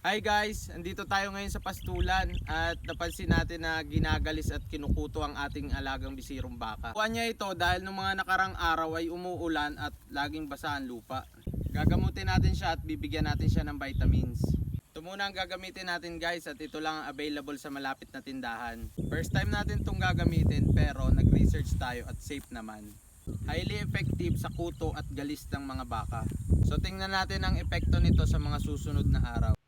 Hi guys, andito tayo ngayon sa pastulan at napansin natin na ginagalis at kinukuto ang ating alagang bisirong baka. Kuha niya ito dahil nung mga nakarang araw ay umuulan at laging basa ang lupa. Gagamutin natin siya at bibigyan natin siya ng vitamins. Ito muna ang gagamitin natin guys at ito lang ang available sa malapit na tindahan. First time natin itong gagamitin pero nag-research tayo at safe naman. Highly effective sa kuto at galis ng mga baka. So tingnan natin ang epekto nito sa mga susunod na araw.